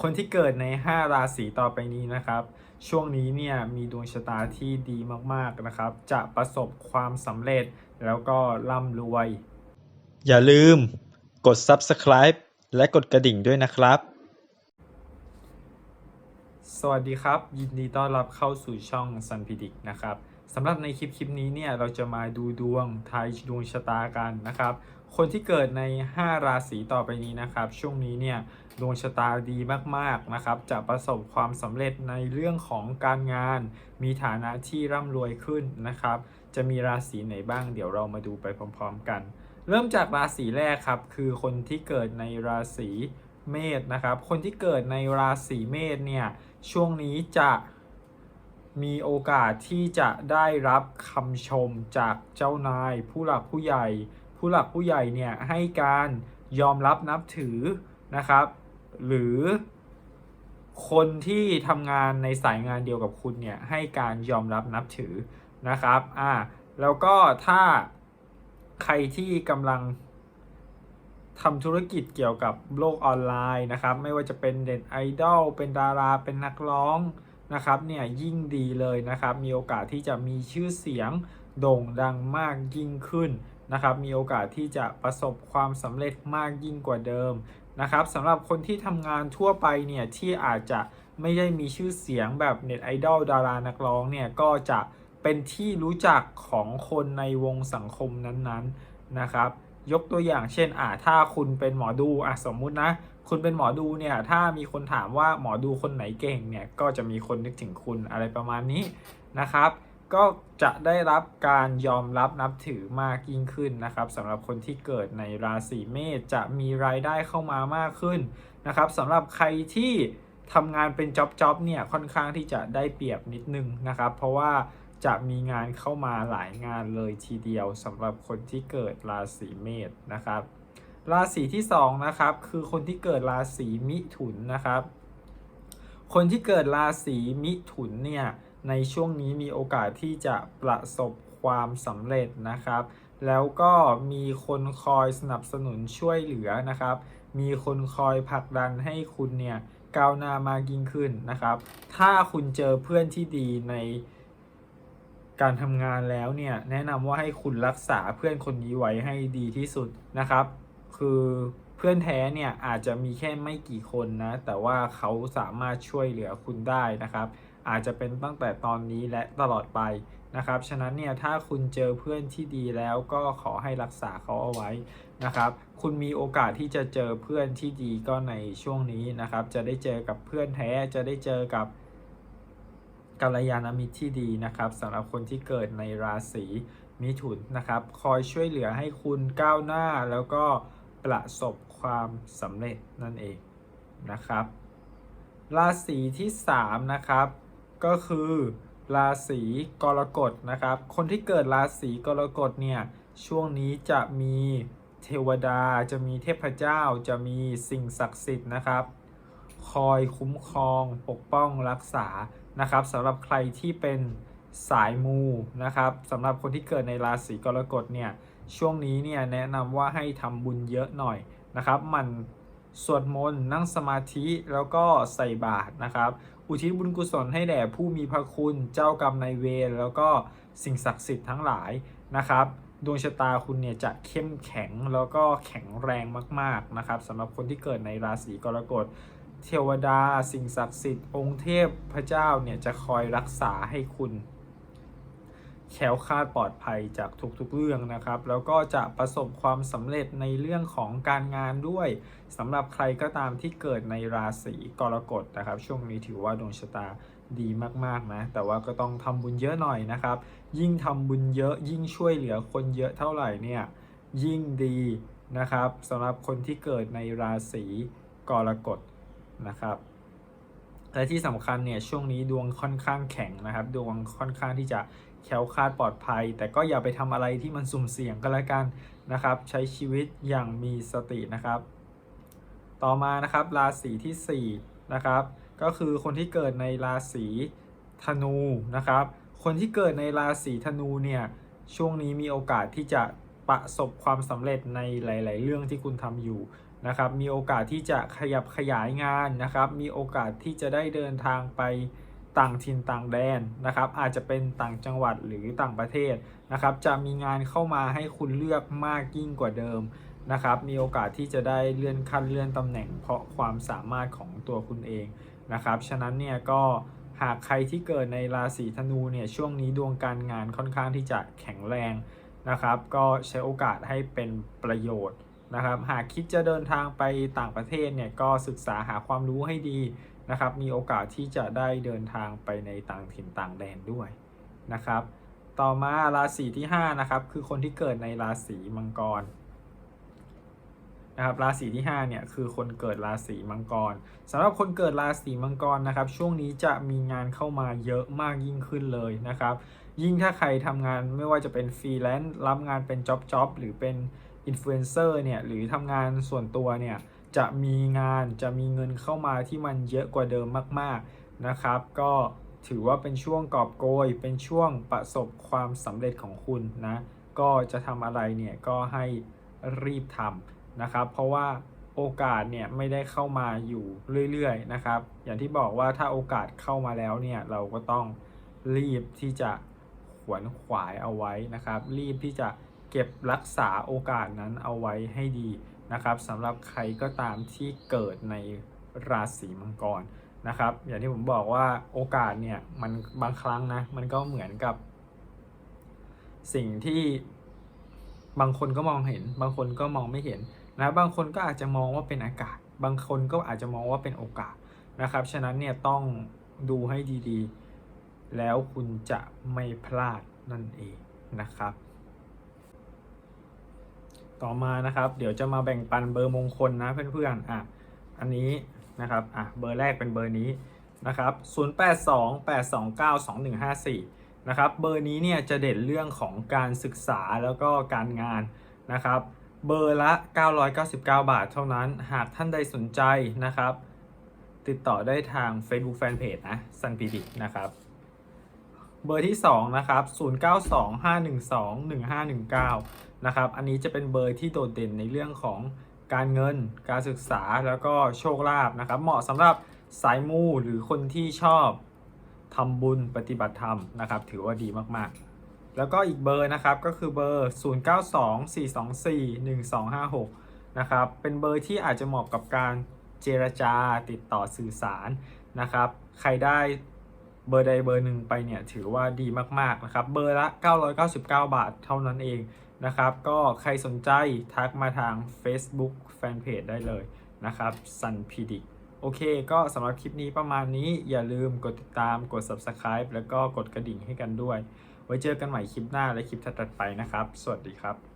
คนที่เกิดใน 5 ราศีต่อไปนี้นะครับ ช่วงนี้เนี่ยมีดวงชะตาที่ดีมากๆนะครับ จะประสบความสำเร็จแล้วก็ร่ำรวย อย่าลืมกด subscribe และกดกระดิ่งด้วยนะครับ สวัสดีครับ ยินดีต้อนรับเข้าสู่ช่องซันพิดิกนะครับ สำหรับในคลิปคลิปนี้เนี่ยเราจะมาดูดวงทายดวงชะตากันนะครับ คนที่เกิดใน 5 ราศีต่อไปนี้นะครับ ช่วงนี้เนี่ยดวงชะตาดีมากๆนะครับ จะประสบความสำเร็จในเรื่องของการงาน มีฐานะที่ร่ำรวยขึ้นนะครับ จะมีราศีไหนบ้าง เดี๋ยวเรามาดูไปพร้อมๆกัน เริ่มจากราศีแรกครับ คือคนที่เกิดในราศีเมษนะครับ คนที่เกิดในราศีเมษเนี่ยช่วงนี้จะ มีโอกาสที่จะได้รับคำชมจากเจ้านาย ผู้หลักผู้ใหญ่ ผู้หลักผู้ใหญ่เนี่ยให้การยอมรับนับถือนะครับ หรือคนที่ทำงานในสายงานเดียวกับคุณเนี่ยให้การยอมรับนับถือนะครับอ่าแล้วก็ถ้าใครที่กำลังทำธุรกิจเกี่ยวกับโลกออนไลน์นะครับ ไม่ว่าจะเป็นเด็ดไอดอลเป็นดาราเป็นนักร้อง นะครับเนี่ยยิ่งดีเลยนะครับ มีโอกาสที่จะมีชื่อเสียงโด่งดังมากยิ่งขึ้นนะครับ มีโอกาสที่จะประสบความสำเร็จมากยิ่งกว่าเดิมนะครับสำหรับคนที่ทำงานทั่วไปเนี่ยที่อาจจะไม่ได้มีชื่อเสียงแบบเน็ตไอดอลดารานักร้องเนี่ยก็จะเป็นที่รู้จักของคนในวงสังคมนั้นๆนะครับ ยกตัวอย่างเช่นอ่าถ้าคุณเป็นหมอดูอะสมมุตินะ คุณเป็นหมอดูเนี่ยถ้ามีคนถามว่าหมอดูคนไหนเก่งเนี่ยก็จะมีคนนึกถึงคุณอะไรประมาณนี้นะครับ ก็จะได้รับการยอมรับนับถือมากยิ่งขึ้นนะครับสำหรับคนที่เกิดในราศีเมษจะมีรายได้เข้ามามากขึ้นนะครับสำหรับใครที่ทำงานเป็นจ็อบๆเนี่ยค่อนข้างที่จะได้เปรียบนิดนึงนะครับ เพราะว่าจะมีงานเข้ามาหลายงานเลยทีเดียวสำหรับคนที่เกิดราศีเมษนะครับ ราศีที่2นะครับคือคนที่เกิดราศีมิถุนนะครับ คนที่เกิดราศีมิถุนเนี่ยในช่วงนี้มีโอกาสที่จะประสบความสำเร็จนะครับ แล้วก็มีคนคอยสนับสนุนช่วยเหลือนะครับ มีคนคอยผลักดันให้คุณเนี่ยก้าวหน้ามากยิ่งขึ้นนะครับ ถ้าคุณเจอเพื่อนที่ดีในการทำงานแล้วเนี่ยแนะนำว่าให้คุณรักษาเพื่อนคนนี้ไว้ให้ดีที่สุดนะครับ คือเพื่อนแท้เนี่ยอาจจะมีแค่ไม่กี่คนนะ แต่ว่าเขาสามารถช่วยเหลือคุณได้นะครับ อาจจะเป็นตั้งแต่ตอนนี้และตลอดไปนะครับ ฉะนั้นเนี่ยถ้าคุณเจอเพื่อนที่ดีแล้วก็ขอให้รักษาเขาเอาไว้นะครับ คุณมีโอกาสที่จะเจอเพื่อนที่ดีก็ในช่วงนี้นะครับ จะได้เจอกับเพื่อนแท้ จะได้เจอกับกัลยาณมิตรที่ดีนะครับสำหรับคนที่เกิดในราศีมิถุนนะครับ คอยช่วยเหลือให้คุณก้าวหน้าแล้วก็ ประสบความสำเร็จนั่นเองนะครับ ราศีที่ 3 นะครับ ก็คือราศีกรกฎนะครับ คนที่เกิดราศีกรกฎเนี่ยช่วงนี้จะมีเทวดาจะมีเทพเจ้าจะมีสิ่งศักดิ์สิทธิ์นะครับ คอยคุ้มครองปกป้องรักษานะครับสำหรับใครที่เป็นสายมูนะครับสำหรับคนที่เกิดในราศีกรกฎเนี่ย ช่วงนี้เนี่ยแนะนำว่าให้ทำบุญเยอะหน่อยนะครับ มันสวดมนต์นั่งสมาธิแล้วก็ใส่บาตรนะครับ อุทิศบุญกุศลให้แด่ผู้มีพระคุณเจ้ากรรมนายเวรแล้วก็สิ่งศักดิ์สิทธิ์ทั้งหลายนะครับดวงชะตาคุณเนี่ยจะเข้มแข็งแล้วก็แข็งแรงมากๆนะครับสำหรับคนที่เกิดในราศีกรกฎเทวดา สิ่งศักดิ์สิทธิ์องค์เทพพระเจ้าเนี่ยจะคอยรักษาให้คุณ แคล้วคลาดปลอดภัยจากทุกๆเรื่องนะครับ แล้วก็จะประสบความสำเร็จในเรื่องของการงานด้วยสำหรับใครก็ตามที่เกิดในราศีกรกฎนะครับ ช่วงนี้ถือว่าดวงชะตาดีมากๆนะ แต่ว่าก็ต้องทำบุญเยอะหน่อยนะครับ ยิ่งทำบุญเยอะยิ่งช่วยเหลือคนเยอะเท่าไหร่เนี่ยยิ่งดีนะครับสำหรับคนที่เกิดในราศีกรกฎนะครับ และที่สำคัญเนี่ยช่วงนี้ดวงค่อนข้างแข็งนะครับ ดวงค่อนข้างที่จะแคล้วคลาดปลอดภัย แต่ก็อย่าไปทำอะไรที่มันสุ่มเสี่ยงก็แล้วกันนะครับ ใช้ชีวิตอย่างมีสตินะครับ ต่อมานะครับราศีที่4นะครับก็คือคนที่เกิดในราศีธนูนะครับ คนที่เกิดในราศีธนูเนี่ยช่วงนี้มีโอกาสที่จะประสบความสำเร็จในหลาย ๆ เรื่องที่คุณทำอยู่ นะครับ มีโอกาสที่จะขยับขยายงานนะครับ มีโอกาสที่จะได้เดินทางไปต่างถิ่นต่างแดนนะครับ อาจจะเป็นต่างจังหวัดหรือต่างประเทศนะครับ จะมีงานเข้ามาให้คุณเลือกมากยิ่งกว่าเดิมนะครับ มีโอกาสที่จะได้เลื่อนขั้นเลื่อนตำแหน่งเพราะความสามารถของตัวคุณเองนะครับ ฉะนั้นเนี่ยก็หากใครที่เกิดในราศีธนูเนี่ยช่วงนี้ดวงการงานค่อนข้างที่จะแข็งแรงนะครับ ก็ใช้โอกาสให้เป็นประโยชน์ นะครับหากคิดจะเดินทางไปต่างประเทศเนี่ยก็ศึกษาหาความรู้ให้ดีนะครับ มีโอกาสที่จะได้เดินทางไปในต่างถิ่นต่างแดนด้วยนะครับ ต่อมาราศีที่5นะครับคือคนที่เกิดในราศีมังกรนะครับราศีที่5เนี่ยคือคนเกิดราศีมังกรสำหรับคนเกิดราศีมังกรนะครับช่วงนี้จะมีงานเข้ามาเยอะมากยิ่งขึ้นเลยนะครับ ยิ่งถ้าใครทำงานไม่ว่าจะเป็นฟรีแลนซ์รับงานเป็นจ็อบจ็อบหรือเป็น อินฟลูเอนเซอร์เนี่ยหรือทำงานส่วนตัวเนี่ยจะมีงานจะมีเงินเข้ามาที่มันเยอะกว่าเดิมมากๆนะครับ ก็ถือว่าเป็นช่วงกอบโกย เป็นช่วงประสบความสำเร็จของคุณนะก็จะทำอะไรเนี่ยก็ให้รีบทำนะครับ เพราะว่าโอกาสเนี่ยไม่ได้เข้ามาอยู่เรื่อยๆนะครับ อย่างที่บอกว่าถ้าโอกาสเข้ามาแล้วเนี่ยเราก็ต้องรีบที่จะขวนขวายเอาไว้นะครับ รีบที่จะ ก็บรักษาโอกาสนั้นเอาไว้ให้ดีนะครับสำหรับใครก็ตามที่เกิดในราศีมังกรนะครับ อย่างที่ผมบอกว่าโอกาสเนี่ยมันบางครั้งนะมันก็เหมือนกับ สิ่งที่บางคนก็มองเห็น บางคนก็มองไม่เห็นนะบางคนก็อาจจะมองว่าเป็นอากาศ บางคนก็อาจจะมองว่าเป็นโอกาสนะครับ ฉะนั้นเนี่ยต้องดูให้ดีๆ แล้วคุณจะไม่พลาดนั่นเองนะครับ ต่อมานะครับ เดี๋ยวจะมาแบ่งปันเบอร์มงคลนะเพื่อนๆอะอันนี้นะครับอะเบอร์แรกเป็นเบอร์นี้นะครับ 0828292154 นะครับ เบอร์นี้เนี่ยจะเด่นเรื่องของการศึกษาแล้วก็การงานนะครับ เบอร์ละ 999 บาทเท่านั้น หากท่านใดสนใจนะครับ ติดต่อได้ทาง Facebook Fanpage นะ Sun p d i c นะครับ เบอร์ที่ 2 นะครับ 0925121519 นะครับ อันนี้จะเป็นเบอร์ที่โดดเด่นในเรื่องของการเงิน การศึกษาแล้วก็โชคลาภนะครับ เหมาะสำหรับสายมูหรือคนที่ชอบทำบุญปฏิบัติธรรมนะครับ ถือว่าดีมากๆ แล้วก็อีกเบอร์นะครับก็คือเบอร์ 0924241256 นะครับ เป็นเบอร์ที่อาจจะเหมาะกับการเจรจาติดต่อสื่อสารนะครับ ใครได้ เบอร์ใดเบอร์หนึ่งไปเนี่ยถือว่าดีมากๆนะครับเบอร์ละ 999 บาทเท่านั้นเองนะครับ ก็ใครสนใจทักมาทาง Facebook Fanpage ได้เลยนะครับ Sun p d i c โอเค ก็สำหรับคลิปนี้ประมาณนี้อย่าลืมกดติดตามกด Subscribe แล้วก็กดกระดิ่งให้กันด้วย ไว้เจอกันใหม่คลิปหน้าและคลิปถัดไปนะครับ สวัสดีครับ